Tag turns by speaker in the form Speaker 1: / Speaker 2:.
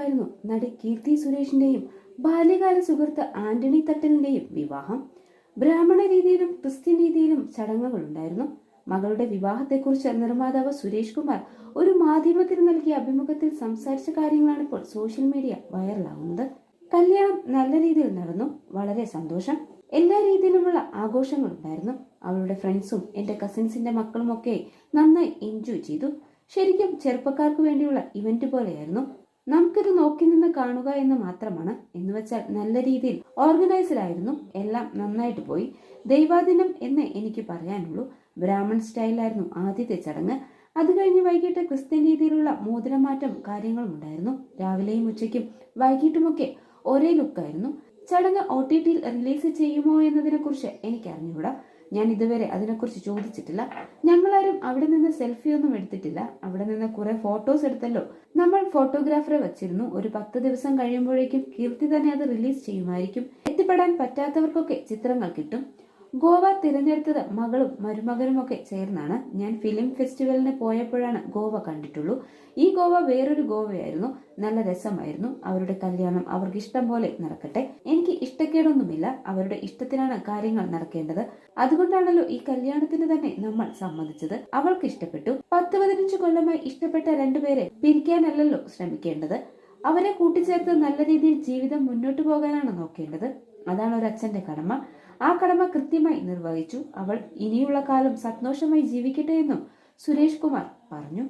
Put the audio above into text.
Speaker 1: മുൻപായിരുന്നു നടി കീർത്തി സുരേഷിന്റെയും ബാല്യകാല സുഹൃത്ത് ആന്റണി തട്ടലിന്റെയും വിവാഹം. ബ്രാഹ്മണ രീതിയിലും ക്രിസ്ത്യൻ രീതിയിലും ചടങ്ങുകൾ ഉണ്ടായിരുന്നു. മകളുടെ വിവാഹത്തെക്കുറിച്ച് നിർമ്മാതാവ് സുരേഷ് കുമാർ ഒരു മാധ്യമത്തിന് നൽകിയ അഭിമുഖത്തിൽ സംസാരിച്ച കാര്യങ്ങളാണ് ഇപ്പോൾ സോഷ്യൽ മീഡിയ വൈറലാകുന്നത് കല്യാണം നല്ല രീതിയിൽ നടന്നു. വളരെ സന്തോഷം. എല്ലാ രീതിയിലുമുള്ള ആഘോഷങ്ങൾ ഉണ്ടായിരുന്നു. അവളുടെ ഫ്രണ്ട്സും എന്റെ കസിൻസിന്റെ മക്കളും ഒക്കെ നന്നായി എൻജോയ് ചെയ്തു. ശരിക്കും ചെറുപ്പക്കാർക്ക് വേണ്ടിയുള്ള ഇവന്റ് പോലെയായിരുന്നു. നമുക്കിത് നോക്കി നിന്ന് കാണുക എന്ന് മാത്രമാണ്. എന്ന് വെച്ചാൽ നല്ല രീതിയിൽ ഓർഗനൈസ്ഡ് ആയിരുന്നു. എല്ലാം നന്നായിട്ട് പോയി. ദൈവാദിനം എന്ന് എനിക്ക് പറയാനുള്ളൂ. ബ്രാഹ്മൺ സ്റ്റൈലായിരുന്നു ആദ്യത്തെ ചടങ്ങ്. അത് കഴിഞ്ഞ് വൈകിട്ട് ക്രിസ്ത്യൻ രീതിയിലുള്ള മോതിരമാറ്റം കാര്യങ്ങളും ഉണ്ടായിരുന്നു രാവിലെയും ഉച്ചയ്ക്കും വൈകിട്ടുമൊക്കെ ഒരേ ലുക്കായിരുന്നു ചടങ്ങ് ഒ ടി ടിയിൽ റിലീസ് ചെയ്യുമോ എന്നതിനെ കുറിച്ച് എനിക്ക് അറിഞ്ഞുകൂടാ ഞാൻ ഇതുവരെ അതിനെക്കുറിച്ച് ചോദിച്ചിട്ടില്ല. ഞങ്ങളാരും അവിടെ നിന്ന് സെൽഫി ഒന്നും എടുത്തിട്ടില്ല. അവിടെ നിന്ന് കുറെ ഫോട്ടോസ് എടുത്തല്ലോ. നമ്മൾ ഫോട്ടോഗ്രാഫറെ വച്ചിരുന്നു. ഒരു പത്ത് ദിവസം കഴിയുമ്പോഴേക്കും കീർത്തി തന്നെ അത് റിലീസ് ചെയ്യുമായിരിക്കും. എത്തിപ്പെടാൻ പറ്റാത്തവർക്കൊക്കെ ചിത്രങ്ങൾ കിട്ടും. ഗോവ തിരഞ്ഞെടുത്തത് മകളും മരുമകനും ഒക്കെ ചേർന്നാണ്. ഞാൻ ഫിലിം ഫെസ്റ്റിവലിന് പോയപ്പോഴാണ് ഗോവ കണ്ടിട്ടുള്ളൂ. ഈ ഗോവ വേറൊരു ഗോവയായിരുന്നു. നല്ല രസമായിരുന്നു. അവരുടെ കല്യാണം അവർക്ക് ഇഷ്ടം പോലെ നടക്കട്ടെ. എനിക്ക് ഇഷ്ടക്കേടൊന്നുമില്ല. അവരുടെ ഇഷ്ടത്തിനാണ് കാര്യങ്ങൾ നടക്കേണ്ടത്. അതുകൊണ്ടാണല്ലോ ഈ കല്യാണത്തിന് തന്നെ നമ്മൾ സമ്മതിച്ചത്. അവൾക്ക് ഇഷ്ടപ്പെട്ടു. പത്ത് പതിനഞ്ച് കൊല്ലമായി ഇഷ്ടപ്പെട്ട രണ്ടുപേരെ പിരിക്കാനല്ലല്ലോ ശ്രമിക്കേണ്ടത്. അവരെ കൂട്ടിച്ചേർത്ത് നല്ല രീതിയിൽ ജീവിതം മുന്നോട്ട് പോകാനാണ് നോക്കേണ്ടത്. അതാണ് ഒരു അച്ഛന്റെ കടമ. ആ കടമ കൃത്യമായി നിർവഹിച്ചു. അവൾ ഇനിയുള്ള കാലം സന്തോഷമായി ജീവിക്കട്ടെ എന്നും സുരേഷ് കുമാർ പറഞ്ഞു.